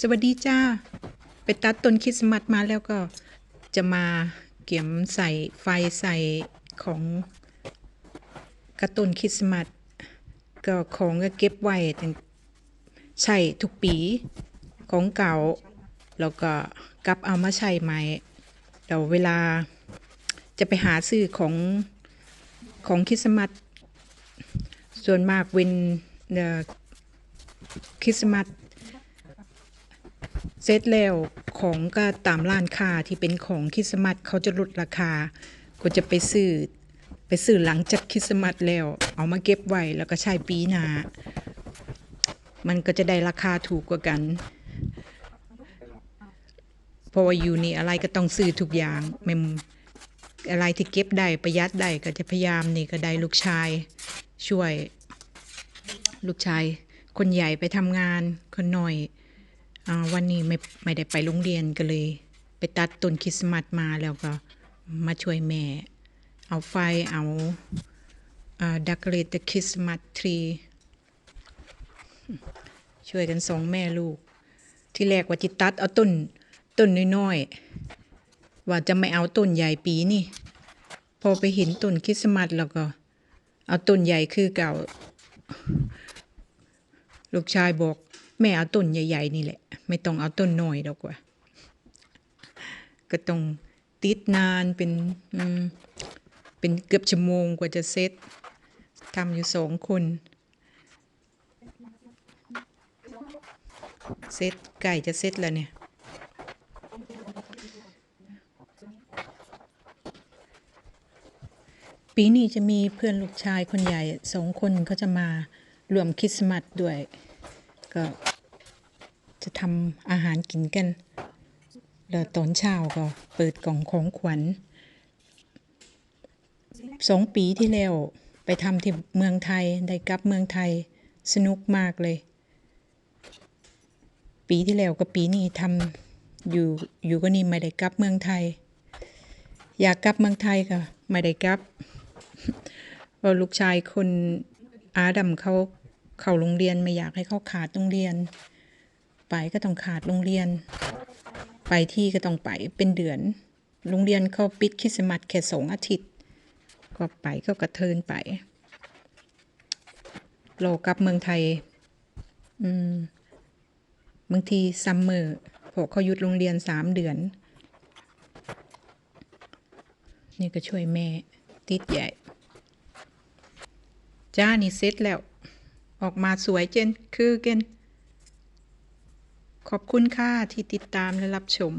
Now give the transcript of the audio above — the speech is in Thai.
สวัสดีจ้า ไปตัดต้นคริสต์มาสมาแล้วก็จะมาเกี่ยมใส่ไฟใส่ของกระต้นคริสต์มาสก็ของก็เก็บไว้ตั้งใช้ทุกปีของเก่า แล้วก็กลับเอามาใช้ใหม่เดี๋ยวเวลาจะไปหาซื้อของของคริสต์มาสส่วนมากเวนคริสต์มาส เสร็จแล้วของก็ตามร้านค้าที่เป็นของคริสต์มาสเขาจะลดราคา ก็จะไปซื้อไปซื้อหลังจากคริสต์มาสแล้ว เอามาเก็บไว้แล้วก็ใช้ปีหน้ามันก็จะได้ราคาถูกกว่ากัน เพราะว่าอยู่นี่อะไรก็ต้องซื้อทุกอย่างแมมอะไรที่เก็บได้ประหยัดได้ก็จะพยายามนี่ก็ได้ลูกชาย ช่วย ลูกชาย คนใหญ่ไปทำงาน คนหน่อย วันนี้ไม่ไม่ได้ไปโรงเรียนก็เลย ไปตัดต้นคริสต์มาสมาแล้วก็มาช่วยแม่ เอาไฟเอาอ่า decorate the Christmas tree ช่วยกันสองแม่ลูก ที่แรกว่าจิตัดเอาต้นต้นน้อยๆว่าจะไม่เอาต้นใหญ่ปีนี่ พอไปเห็นต้นคริสต์มาสแล้วก็ เอาต้นใหญ่คือเก่า ลูกชายบอกแม่เอาต้นใหญ่ ๆ นี่แหละ ไม่ต้องเอาต้นหน้อยดอกว่า ก็ต้องติดนานเป็นเป็นเกือบชั่วโมงกว่าจะเสร็จทำอยู่สองคนเสร็จไก่จะเสร็จแล้วเนี่ยปีนี้จะมีเพื่อนลูกชายคนใหญ่สองคนเขาจะมารวมคริสต์มาสด้วย ก็ จะทำอาหารกินกันแล้วตอนเช้าก็เปิดกล่องของขวัญสองปีที่แล้วไปทำที่เมืองไทย ได้กลับเมืองไทยสนุกมากเลย ปีที่แล้วกับปีนี้ทำอยู่อยู่ก็นี่ไม่ได้กลับเมืองไทย อยากกลับเมืองไทยก็ไม่ได้กลับเพราะลูกชายคนอาดัมเขาเข้าโรงเรียนไม่อยากให้เขาขาดโรงเรียน ไปก็ต้องขาดโรงเรียน ไปที่ก็ต้องไปเป็นเดือน โรงเรียนเขาปิดคริสต์มาสแค่สองอาทิตย์ ก็ไปก็กระเทินไปโลกลับเมืองไทย อืมบางทีซัมเมอร์พอเขาหยุดโรงเรียนสามเดือน นี่ก็ช่วยแม่ ติดใหญ่ จ้านี่เสร็จแล้ว ออกมาสวยเจนคือเกน ขอบคุณค่ะที่ติดตามและรับชม